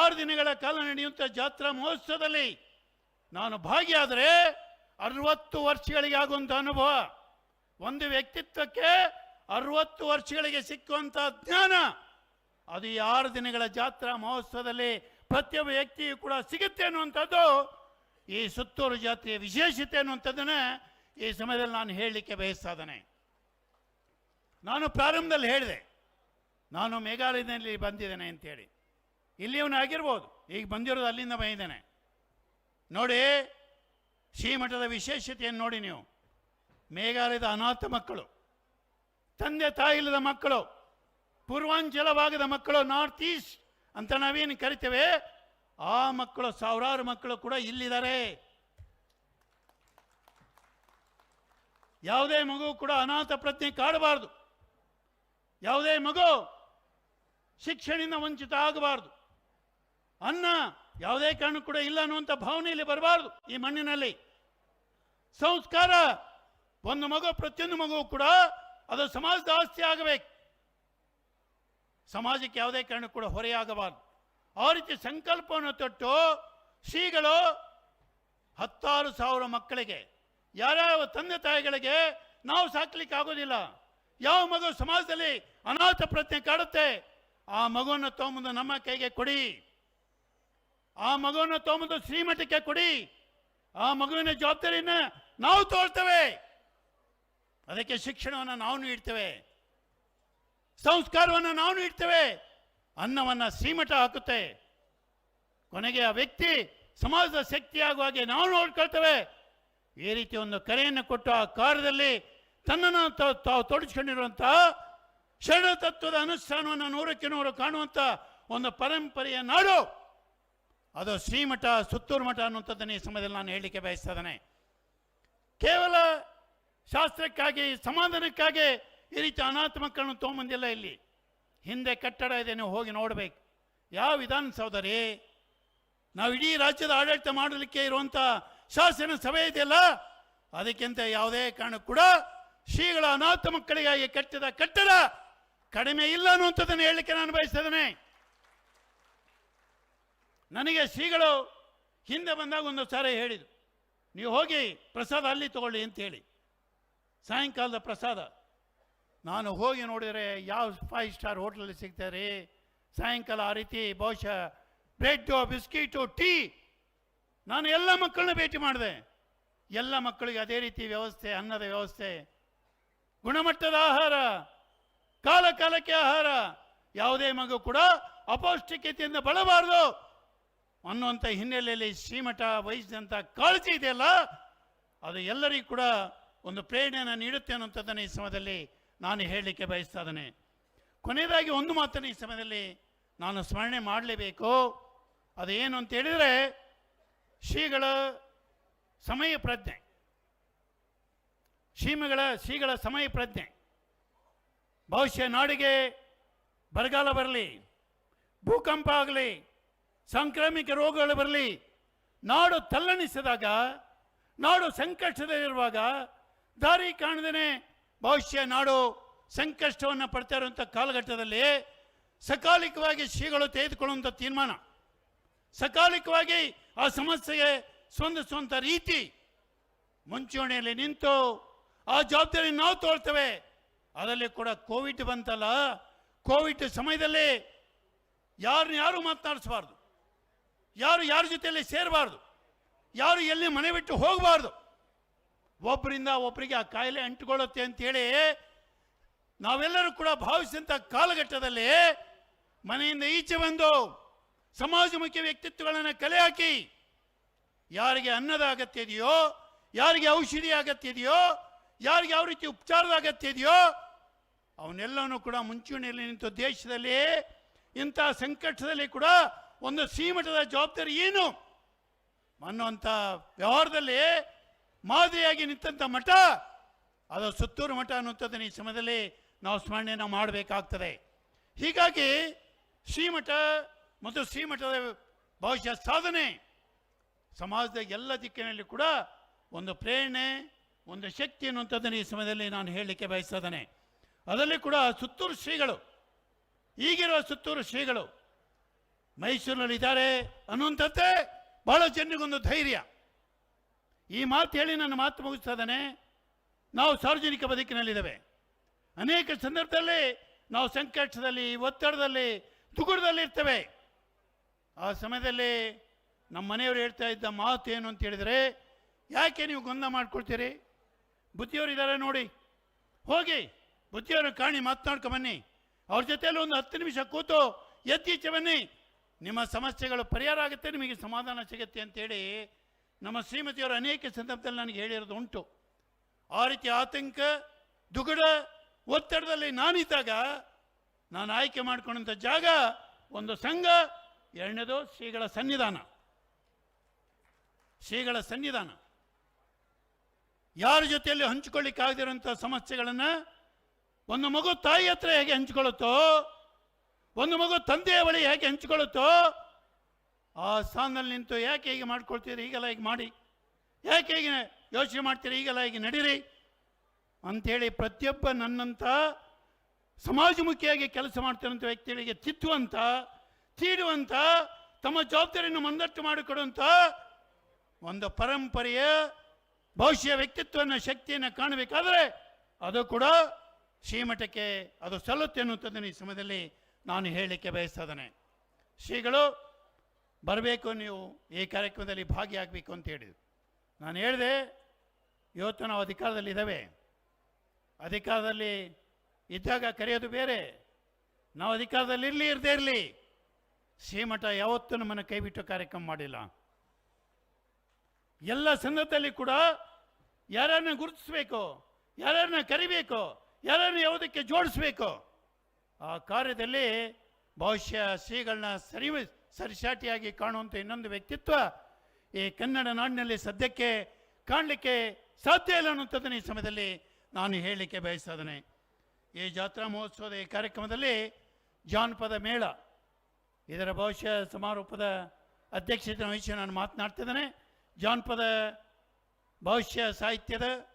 ಆರು ದಿನಗಳ ಕಾಲ ನಡೆಯುವಂಥ ಜಾತ್ರಾ ಮಹೋತ್ಸವದಲ್ಲಿ ನಾನು ಭಾಗಿಯಾದರೆ ಅರವತ್ತು ವರ್ಷಗಳಿಗೆ ಆಗುವಂಥ ಅನುಭವ. ಒಂದು ವ್ಯಕ್ತಿತ್ವಕ್ಕೆ ಅರವತ್ತು ವರ್ಷಗಳಿಗೆ ಸಿಕ್ಕುವಂಥ ಜ್ಞಾನ. ಅದು ಈ ಆರು ದಿನಗಳ ಜಾತ್ರಾ ಮಹೋತ್ಸವದಲ್ಲಿ ಪ್ರತಿಯೊಬ್ಬ ವ್ಯಕ್ತಿಯು ಕೂಡ ಸಿಗುತ್ತೆ ಅನ್ನುವಂಥದ್ದು, ಈ ಸುತ್ತೂರು ಜಾತ್ರೆಯ ವಿಶೇಷತೆ ಅನ್ನುವಂಥದ್ದನ್ನು ಈ ಸಮಯದಲ್ಲಿ ನಾನು ಹೇಳಲಿಕ್ಕೆ ಬಯಸ್ತಾದನೆ ನಾನು ಪ್ರಾರಂಭದಲ್ಲಿ ಹೇಳಿದೆ, ನಾನು ಮೇಘಾಲಯದಲ್ಲಿ ಬಂದಿದ್ದೇನೆ ಅಂತೇಳಿ. ಇಲ್ಲಿಯವನು ಆಗಿರ್ಬೋದು. ಈಗ ಬಂದಿರೋದು ಅಲ್ಲಿಂದ ಬಂದಿದ್ದೇನೆ. ನೋಡಿ, ಶ್ರೀಮಠದ ವಿಶೇಷತೆಯನ್ನು ನೋಡಿ ನೀವು. ಮೇಘಾಲಯದ ಅನಾಥ ಮಕ್ಕಳು, ತಂದೆ ತಾಯಿ ಇಲ್ಲದ ಮಕ್ಕಳು ಪೂರ್ವಾಂಚಲ ಭಾಗದ ಮಕ್ಕಳು, ನಾರ್ತ್ ಈಸ್ಟ್ ಅಂತ ನಾವೇನು ಕರಿತೇವೆ? ಆ ಮಕ್ಕಳು, ಸಾವಿರಾರು ಮಕ್ಕಳು ಕೂಡ ಇಲ್ಲಿದ್ದಾರೆ. ಯಾವುದೇ ಮಗು ಕೂಡ ಅನಾಥ ಪ್ರಜ್ಞೆ ಕಾಡಬಾರ್ದು. ಯಾವುದೇ ಮಗು ಶಿಕ್ಷಣದಿಂದ ವಂಚಿತ ಆಗಬಾರ್ದು. ಅನ್ನ ಯಾವುದೇ ಕಾರಣ ಕೂಡ ಇಲ್ಲ ಅನ್ನುವಂಥ ಭಾವನೆಯಲ್ಲಿ ಬರಬಾರ್ದು ಈ ಮಣ್ಣಿನಲ್ಲಿ. ಸಂಸ್ಕಾರ, ಒಂದು ಮಗು ಪ್ರತಿಯೊಂದು ಮಗು ಕೂಡ ಅದು ಸಮಾಜದ ಆಸ್ತಿ ಆಗಬೇಕು. ಸಮಾಜಕ್ಕೆ ಯಾವುದೇ ಕಾರಣ ಕೂಡ ಹೊರೆಯಾಗಬಾರ್ದು. ಆ ರೀತಿ ಸಂಕಲ್ಪವನ್ನು ತೊಟ್ಟು ಶ್ರೀಗಳು ಹತ್ತಾರು ಸಾವಿರ ಮಕ್ಕಳಿಗೆ ಯಾರ್ಯಾವ ತಂದೆ ತಾಯಿಗಳಿಗೆ ನಾವು ಸಾಕ್ಲಿಕ್ಕೆ ಆಗೋದಿಲ್ಲ. ಯಾವ ಮಗು ಸಮಾಜದಲ್ಲಿ ಅನಾಥ ಪ್ರಜ್ಞೆ ಕಾಡುತ್ತೆ, ಆ ಮಗುವನ್ನು ತಗೊಂಬಂದು ನಮ್ಮ ಕೈಗೆ ಕೊಡಿ. ಆ ಮಗುವನ್ನು ತೊಗೊಂಬಂದು ಶ್ರೀಮಠಕ್ಕೆ ಕೊಡಿ. ಆ ಮಗುವಿನ ಜವಾಬ್ದಾರಿಯನ್ನು ನಾವು ತೋರ್ತೇವೆ. ಅದಕ್ಕೆ ಶಿಕ್ಷಣವನ್ನು ನಾವು ನೀಡ್ತೇವೆ. ಸಂಸ್ಕಾರವನ್ನು ನಾವು ನೀಡ್ತೇವೆ. ಅನ್ನವನ್ನು ಶ್ರೀಮಠ ಹಾಕುತ್ತೆ. ಕೊನೆಗೆ ಆ ವ್ಯಕ್ತಿ ಸಮಾಜದ ಶಕ್ತಿಯಾಗುವ ಹಾಗೆ ನಾವು ನೋಡ್ಕೊಳ್ತೇವೆ. ಈ ರೀತಿ ಒಂದು ಕರೆಯನ್ನು ಕೊಟ್ಟು ಆ ಕಾರ್ಯದಲ್ಲಿ ತನ್ನನ್ನು ತಾವು ತಾವು ತೊಡಗಿಸ್ಕೊಂಡಿರುವಂತಹ ಶರಣ ತತ್ವದ ಅನುಷ್ಠಾನವನ್ನು ನೂರಕ್ಕೆ ನೂರು ಕಾಣುವಂಥ ಒಂದು ಪರಂಪರೆಯ ನಾಡು. ಅದು ಶ್ರೀಮಠ, ಸುತ್ತೂರು ಮಠ ಅನ್ನುವಂಥದ್ದನ್ನು ಈ ಸಮಯದಲ್ಲಿ ನಾನು ಹೇಳಲಿಕ್ಕೆ ಬಯಸ್ತಾ ಇದ್ದೇನೆ ಕೇವಲ ಶಾಸ್ತ್ರಕ್ಕಾಗಿ, ಸಮಾಧಾನಕ್ಕಾಗಿ ಈ ರೀತಿ ಅನಾಥ ಮಕ್ಕಳನ್ನು ತೊಗೊಂಬಂದಿಲ್ಲ ಇಲ್ಲಿ. ಹಿಂದೆ ಕಟ್ಟಡ ಇದೆ, ನೀವು ಹೋಗಿ ನೋಡಬೇಕು. ಯಾವ ವಿಧಾನಸೌಧರಿ? ನಾವು ಇಡೀ ರಾಜ್ಯದ ಆಡಳಿತ ಮಾಡಲಿಕ್ಕೆ ಇರುವಂಥ ಶಾಸನ ಸಭೆ ಇದೆಯಲ್ಲ? ಅದಕ್ಕಿಂತ ಯಾವುದೇ ಕಾರಣ ಕೂಡ ಶ್ರೀಗಳ ಅನಾಥ ಮಕ್ಕಳಿಗಾಗಿ ಕಟ್ಟಿದ ಕಟ್ಟಡ ಕಡಿಮೆ ಇಲ್ಲ ಅನ್ನುವಂಥದ್ದನ್ನು ಹೇಳಲಿಕ್ಕೆ ನಾನು ಬಯಸ್ತೇನೆ. ನನಗೆ ಶ್ರೀಗಳು ಹಿಂದೆ ಬಂದಾಗ ಒಂದು ಸಾರಿ ಹೇಳಿದರು, ನೀವು ಹೋಗಿ ಪ್ರಸಾದ ಅಲ್ಲಿ ತಗೊಳ್ಳಿ ಅಂತ ಹೇಳಿ. ಸಾಯಂಕಾಲದ ಪ್ರಸಾದ. ನಾನು ಹೋಗಿ ನೋಡಿದರೆ ಯಾವ ಫೈವ್ ಸ್ಟಾರ್ ಹೋಟ್ಲಲ್ಲಿ ಸಿಗ್ತಾರೆ ಸಾಯಂಕಾಲ ಆ ರೀತಿ ಬಹುಶಃ ಬ್ರೆಡ್ಡು ಬಿಸ್ಕಿಟು ಟೀ ನಾನು ಎಲ್ಲ ಮಕ್ಕಳನ್ನ ಭೇಟಿ ಮಾಡಿದೆ. ಎಲ್ಲ ಮಕ್ಕಳಿಗೆ ಅದೇ ರೀತಿ ವ್ಯವಸ್ಥೆ, ಅನ್ನದ ವ್ಯವಸ್ಥೆ. ಗುಣಮಟ್ಟದ ಆಹಾರ ಕಾಲ ಕಾಲಕ್ಕೆ ಆಹಾರ. ಯಾವುದೇ ಮಗು ಕೂಡ ಅಪೌಷ್ಟಿಕತೆಯಿಂದ ಬಳಬಾರದು. ಅನ್ನುವಂಥ ಹಿನ್ನೆಲೆಯಲ್ಲಿ ಶ್ರೀಮಠ ವಹಿಸಿದಂಥ ಕಾಳಜಿ ಇದೆಯಲ್ಲ, ಅದು ಎಲ್ಲರಿಗೂ ಕೂಡ ಒಂದು ಪ್ರೇರಣೆಯನ್ನು ನೀಡುತ್ತೆ ಅನ್ನುವಂಥದ್ದನ್ನು ಈ ಸಮಯದಲ್ಲಿ ನಾನು ಹೇಳಲಿಕ್ಕೆ ಬಯಸ್ತಾ ಇದ್ದೇನೆ. ಕೊನೆಯದಾಗಿ ಒಂದು ಮಾತನ್ನು ಈ ಸಮಯದಲ್ಲಿ ನಾನು ಸ್ಮರಣೆ ಮಾಡಲೇಬೇಕು. ಅದೇನು ಅಂತ ಹೇಳಿದರೆ, ಶ್ರೀಗಳ ಸಮಯ ಪ್ರಜ್ಞೆ. ಶ್ರೀಮಗಳ, ಶ್ರೀಗಳ ಸಮಯ ಪ್ರಜ್ಞೆ. ಭವಿಷ್ಯ ನಾಡಿಗೆ ಬರಗಾಲ ಬರಲಿ, ಭೂಕಂಪ ಆಗಲಿ ಸಾಂಕ್ರಾಮಿಕ ರೋಗಗಳು ಬರಲಿ, ನಾಡು ತಲ್ಲಣಿಸಿದಾಗ, ನಾಡು ಸಂಕಷ್ಟದಲ್ಲಿರುವಾಗ, ದಾರಿ ಕಾಣದೇನೆ ಭವಿಷ್ಯ, ನಾಡು ಸಂಕಷ್ಟವನ್ನು ಪಡ್ತಾ ಇರುವಂಥ ಕಾಲಘಟ್ಟದಲ್ಲಿ ಸಕಾಲಿಕವಾಗಿ ಶ್ರೀಗಳು ತೆಗೆದುಕೊಳ್ಳುವಂಥ ತೀರ್ಮಾನ. ಸಕಾಲಿಕವಾಗಿ ಆ ಸಮಸ್ಯೆಗೆ ಸ್ಪಂದಿಸುವಂಥ ರೀತಿ ಮುಂಚೂಣಿಯಲ್ಲಿ ನಿಂತು ಆ ಜವಾಬ್ದಾರಿ ನಾವು ತೋಳ್ತೇವೆ ಅದರಲ್ಲಿ ಕೂಡ ಕೋವಿಡ್ ಬಂತಲ್ಲ, ಕೋವಿಡ್ ಸಮಯದಲ್ಲಿ ಯಾರನ್ನ ಯಾರು ಮಾತನಾಡಿಸಬಾರ್ದು. ಯಾರು ಯಾರ ಜೊತೆಯಲ್ಲಿ ಸೇರಬಾರ್ದು, ಯಾರು ಎಲ್ಲಿ ಮನೆ ಬಿಟ್ಟು ಹೋಗಬಾರ್ದು, ಒಬ್ಬರಿಂದ ಒಬ್ಬರಿಗೆ ಆ ಕಾಯಿಲೆ ಅಂಟಿಕೊಳ್ಳುತ್ತೆ ಅಂತೇಳಿ ನಾವೆಲ್ಲರೂ ಕೂಡ ಭಾವಿಸಿದಂಥ ಕಾಲಘಟ್ಟದಲ್ಲಿ ಮನೆಯಿಂದ ಈಚೆ ಬಂದು ಸಮಾಜಮುಖಿ ವ್ಯಕ್ತಿತ್ವಗಳನ್ನು ಕಲೆ ಹಾಕಿ ಯಾರಿಗೆ ಅನ್ನದ ಅಗತ್ಯ ಇದೆಯೋ, ಯಾರಿಗೆ ಔಷಧಿ ಅಗತ್ಯ ಇದೆಯೋ, ಯಾರಿಗೆ ಯಾವ ರೀತಿ ಉಪಚಾರದ ಅಗತ್ಯ ಇದೆಯೋ ಅವನ್ನೆಲ್ಲವನ್ನೂ ಕೂಡ ಮುಂಚೂಣಿಯಲ್ಲಿ ನಿಂತು ದೇಶದಲ್ಲಿ ಇಂಥ ಸಂಕಟದಲ್ಲಿ ಕೂಡ ಒಂದು ಶ್ರೀಮಠದ ಜವಾಬ್ದಾರಿ ಏನು? ಅನ್ನುವಂಥ ವ್ಯವಹಾರದಲ್ಲಿ ಮಾದರಿಯಾಗಿ ನಿಂತಂಥ ಮಠ, ಅದು ಸುತ್ತೂರು ಮಠ ಅನ್ನುವಂಥದ್ದನ್ನು ಈ ಸಮಯದಲ್ಲಿ ನಾವು ಸ್ಮರಣೆಯನ್ನು ಮಾಡಬೇಕಾಗ್ತದೆ. ಹೀಗಾಗಿ ಶ್ರೀಮಠ ಮತ್ತು ಶ್ರೀಮಠದ ಭವಿಷ್ಯ ಸಾಧನೆ, ಸಮಾಜದ ಎಲ್ಲ ದಿಕ್ಕಿನಲ್ಲಿ ಕೂಡ ಒಂದು ಪ್ರೇರಣೆ, ಒಂದು ಶಕ್ತಿ ಅನ್ನುವಂಥದ್ದನ್ನು ಈ ಸಮಯದಲ್ಲಿ ನಾನು ಹೇಳಲಿಕ್ಕೆ ಬಯಸ್ತಾ ಅದರಲ್ಲಿ ಕೂಡ ಸುತ್ತೂರು ಶ್ರೀಗಳು, ಈಗಿರುವ ಸುತ್ತೂರು ಶ್ರೀಗಳು ಮೈಸೂರಿನಲ್ಲಿ ಇದ್ದಾರೆ ಅನ್ನುವಂಥದ್ದೇ ಬಹಳ ಜನರಿಗೊಂದು ಧೈರ್ಯ. ಈ ಮಾತು ಹೇಳಿ ನನ್ನ ಮಾತು ಮುಗಿಸ್ತಾ ನಾವು ಸಾರ್ವಜನಿಕ ಬದುಕಿನಲ್ಲಿದ್ದೇವೆ. ಅನೇಕ ಸಂದರ್ಭದಲ್ಲಿ ನಾವು ಸಂಕಷ್ಟದಲ್ಲಿ, ಒತ್ತಡದಲ್ಲಿ, ದುಗುಡದಲ್ಲಿ ಇರ್ತೇವೆ. ಆ ಸಮಯದಲ್ಲಿ ನಮ್ಮ ಮನೆಯವರು ಹೇಳ್ತಾ ಇದ್ದ ಮಾತು ಏನು ಅಂತ ಹೇಳಿದರೆ, ಯಾಕೆ ನೀವು ಗೊಂದಲ ಮಾಡ್ಕೊಳ್ತೀರಿ? ಬುದ್ಧಿಯವರು ಇದ್ದಾರೆ ನೋಡಿ. ಹೋಗಿ ಬುದ್ಧಿಯವರು ಕಾಣಿ ಮಾತನಾಡ್ಕೊ ಬನ್ನಿ. ಅವ್ರ ಜೊತೆಯಲ್ಲಿ ಒಂದು ಹತ್ತು ನಿಮಿಷ ಕೂತು ಎತ್ತೀಚೆ ಬನ್ನಿ. ನಿಮ್ಮ ಸಮಸ್ಯೆಗಳು ಪರಿಹಾರ ಆಗುತ್ತೆ, ನಿಮಗೆ ಸಮಾಧಾನ ಸಿಗುತ್ತೆ ಅಂತೇಳಿ ನಮ್ಮ ಶ್ರೀಮತಿಯವರು ಅನೇಕ ಸಂದರ್ಭದಲ್ಲಿ ನನಗೆ ಹೇಳಿರೋದು ಉಂಟು. ಆ ರೀತಿ ಆತಂಕ, ದುಗುಡ, ಒತ್ತಡದಲ್ಲಿ ನಾನಿದ್ದಾಗ ನಾನು ಆಯ್ಕೆ ಮಾಡಿಕೊಂಡಂಥ ಜಾಗ, ಒಂದು ಸಂಘ, ಎರಡನೇದು ಶ್ರೀಗಳ ಸನ್ನಿಧಾನ. ಶ್ರೀಗಳ ಸನ್ನಿಧಾನ. ಯಾರ ಜೊತೆಯಲ್ಲಿ ಹಂಚಿಕೊಳ್ಳಿಕ್ಕಾಗದಿರುವಂಥ ಸಮಸ್ಯೆಗಳನ್ನು ಒಂದು ಮಗು ತಾಯಿ ಹತ್ರ ಹೇಗೆ ಹಂಚಿಕೊಳ್ಳುತ್ತೋ ಒಂದು ಮಗು ತಂದೆಯ ಬಳಿ ಹೇಗೆ ಹಂಚಿಕೊಳ್ಳುತ್ತೋ, ಆ ಸ್ಥಾನದಲ್ಲಿ ನಿಂತು ಯಾಕೆ ಹೀಗೆ ಮಾಡ್ಕೊಳ್ತೀರಿ? ಈಗೆಲ್ಲ ಹೀಗೆ ಮಾಡಿ. ಯಾಕೆ ಹೀಗೆ ಯೋಚನೆ ಮಾಡ್ತೀರಿ? ಈಗೆಲ್ಲ ಹೀಗೆ ನಡೀರಿ. ಅಂಥೇಳಿ ಪ್ರತಿಯೊಬ್ಬ ನನ್ನಂಥ ಸಮಾಜಮುಖಿಯಾಗಿ ಕೆಲಸ ಮಾಡ್ತಿರೋಂಥ ವ್ಯಕ್ತಿಗಳಿಗೆ ತಿದ್ದುವಂಥ ತೀಡುವಂಥ, ತಮ್ಮ ಜವಾಬ್ದಾರಿಯನ್ನು ಮುಂದಟ್ಟು ಮಾಡಿಕೊಡುವಂಥ ಒಂದು ಪರಂಪರೆಯ ಭವಿಷ್ಯ ವ್ಯಕ್ತಿತ್ವನ ಶಕ್ತಿಯನ್ನು ಕಾಣಬೇಕಾದರೆ ಅದು ಕೂಡ ಶ್ರೀಮಠಕ್ಕೆ ಅದು ಸಲ್ಲುತ್ತೆ ಅನ್ನುವಂಥದ್ದನ್ನು ಈ ಸಮಯದಲ್ಲಿ ನಾನು ಹೇಳಲಿಕ್ಕೆ ಬಯಸ್ತದನೆ ಶ್ರೀಗಳು, ಬರಬೇಕು ನೀವು ಈ ಕಾರ್ಯಕ್ರಮದಲ್ಲಿ ಭಾಗಿಯಾಗಬೇಕು ಅಂತ ಹೇಳಿದರು. ನಾನು ಹೇಳಿದೆ, ಇವತ್ತು ನಾವು ಅಧಿಕಾರದಲ್ಲಿ ಇದ್ದಾವೆ. ಅಧಿಕಾರದಲ್ಲಿ ಇದ್ದಾಗ ಕರೆಯೋದು ಬೇರೆ. ನಾವು ಅಧಿಕಾರದಲ್ಲಿ ಇರಲಿ, ಇರದೇ ಇರಲಿ. ಶ್ರೀಮಠ ಯಾವತ್ತೂ ನಮ್ಮನ್ನು ಕೈಬಿಟ್ಟು ಕಾರ್ಯಕ್ರಮ ಮಾಡಿಲ್ಲ. ಎಲ್ಲ ಸಂದರ್ಭದಲ್ಲಿ ಕೂಡ ಯಾರನ್ನು ಗುರುತಿಸಬೇಕು, ಯಾರನ್ನು ಕರಿಬೇಕು, ಯಾರನ್ನು ಯಾವುದಕ್ಕೆ ಜೋಡಿಸ್ಬೇಕು ಆ ಕಾರ್ಯದಲ್ಲಿ ಬಹುಶಃ ಶ್ರೀಗಳನ್ನ ಸರಿ ಸರಿಸಾಟಿಯಾಗಿ ಕಾಣುವಂಥ ಇನ್ನೊಂದು ವ್ಯಕ್ತಿತ್ವ ಈ ಕನ್ನಡ ನಾಡಿನಲ್ಲಿ ಸದ್ಯಕ್ಕೆ ಕಾಣಲಿಕ್ಕೆ ಸಾಧ್ಯ ಇಲ್ಲ ಅನ್ನುವಂಥದ್ದನ್ನು ಈ ಸಮಯದಲ್ಲಿ ನಾನು ಹೇಳಲಿಕ್ಕೆ ಬಯಸ್ತಾ ಈ ಜಾತ್ರಾ ಮಹೋತ್ಸವದ ಈ ಕಾರ್ಯಕ್ರಮದಲ್ಲಿ ಜಾನಪದ ಮೇಳ, ಇದರ ಬಹುಶಃ ಸಮಾರೋಪದ ಅಧ್ಯಕ್ಷತೆ ವಹಿಸಿ ನಾನು ಮಾತನಾಡ್ತಿದ್ದೇನೆ ಜಾನಪದ ಭವಿಷ್ಯ ಸಾಹಿತ್ಯದ